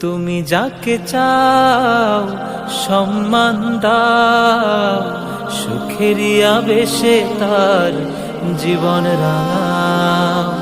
তুমি যাকে চাও সম্মান দাও। সুখেরই আবেশে তার জীবন রাঙাও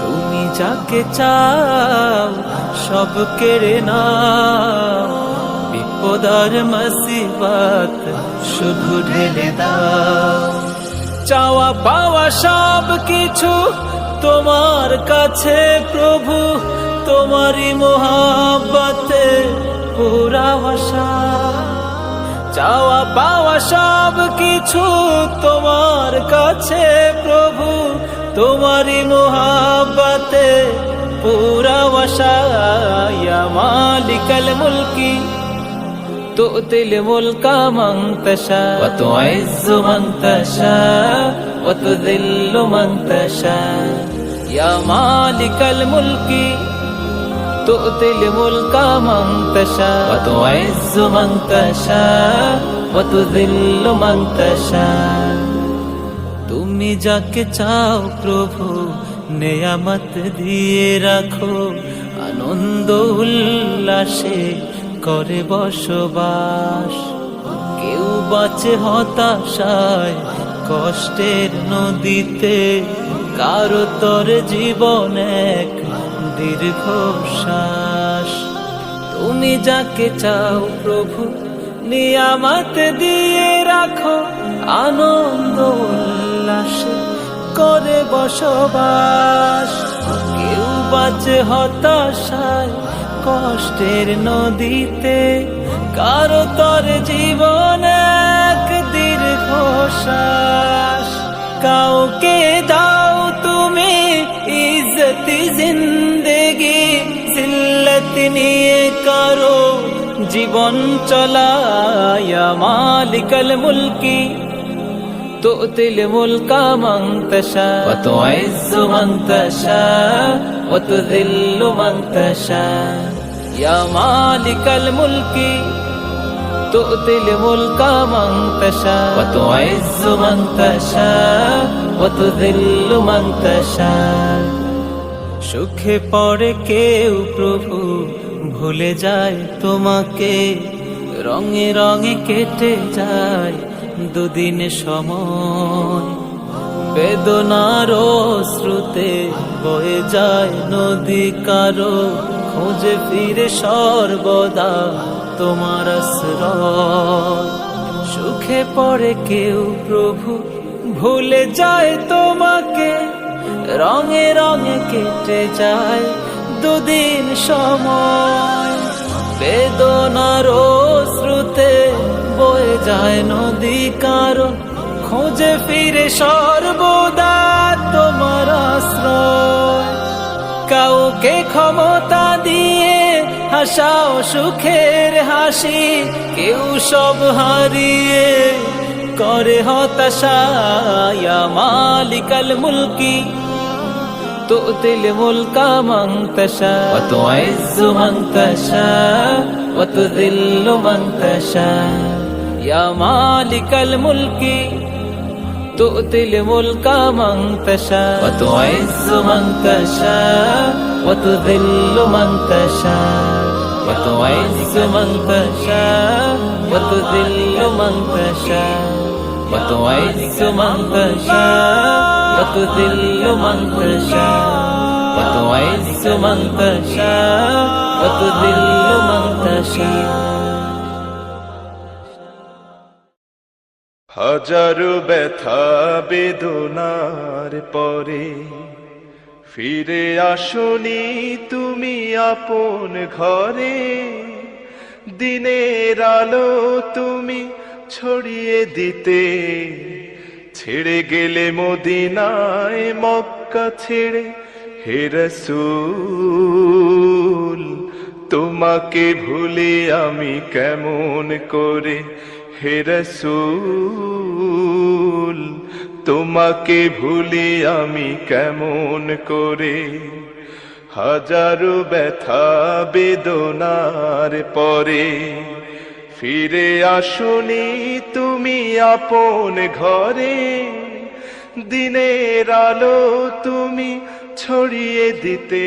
তুমি যাকে চাও সব কেড়ে নাও। বিপদার মাসিবাত শুধু ঢেলে দাও। চাওয়া পাওয়া সব কিছু তোমার কাছে প্রভু। তোমারই মোহাব্বতে পুরা ভাষা। চাওয়া পাওয়া সব কিছু তোমার কাছে প্রভু তোমারই মোহাব্বতে পুরা ভাষা ইয়া মালিকাল মুলকি تؤتي الملك من تشاء وتعز من تشاء وتذل من تشاء يا مالك الملك تؤتي الملك من تشاء وتعز من تشاء وتذل من تشاء তুমি যাকে চাও প্রভু নেয়ামত দিয়ে রাখো আনন্দ উল্লাসে করে বসবাস কেউ বাঁচে হতাশায় কষ্টের নদীতে কারো তোর জীবন এক দীর্ঘশ্বাস তুমি যাকে চাও প্রভু, নিয়ামত দিয়ে রাখো আনন্দ উল্লাসে করে বসবাস। কেউ বাঁচে হতাশায় কষ্টের নদীতে, কারও তর জীবন জীবন চলায়া মালিকল মুলকি তুতিল মুলকা মং তশা ওয়া তুইজ্জু মং তশা ওয়া তুযিল্লু মং তশা ইয়া মালিকাল মুলকি তুতিল মুলকা মং তশা ওয়া তুইজ্জু মং তশা ওয়া তুযিল্লু সুখে পড়ে কেউ প্রভু ভুলে যায় তোমাকে। রঙে রঙে কেটে যায় দুদিন সময়। বেদনার শ্রুতে বয়ে যায় নদী কারও। খোঁজে ফিরে সর্বদা তোমার আশ্রয়। সুখে পড়ে কেউ প্রভু, ভুলে যায় তোমাকে। রঙে রঙে কেটে যায় দুদিন সময় বেদনার শ্রুতে বয়ে যায় নদী কারও খোঁজে ফিরে সর্বদা তোমার আশ্রয়। কাউকে ক্ষমতা দিয়ে হাসাও সুখের হাসি, কেউ সব হারিয়ে করে হতাশা মালিকাল মুলকি تؤتي الملك من تشاء وتعز من تشاء وتذل من تشاء يا مالك الملك تؤتي الملك من تشاء وتعز من تشاء وتذل من تشاء وتعز من تشاء وتذل من تشاء وتعز من تشاء وتذل من تشاء وتعز من تشاء وتذل من تشاء হাজারো ব্যথা বেদনার পরে ফিরে আসনি তুমি আপন ঘরে দিনের আলো তুমি ছড়িয়ে দিতে ছেড়ে গেলে মদিনায় মক্কা ছেড়ে, হে রসুল, তোমাকে ভুলে আমি কেমন করে? হে রসুল, তোমাকে ভুলে আমি কেমন করে? হাজারো ব্যথা বেদনার পরে ফিরে আসুনি তুমি আপন ঘরে। দিনের আলো তুমি ছড়িয়ে দিতে।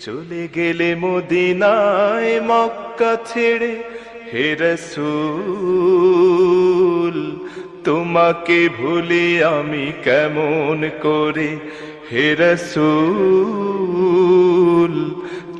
চলে গেলে মদিনায় মক্কা ছেড়ে হে রসূল, তোমাকে ভুলি আমি কেমন করে? হে রসূল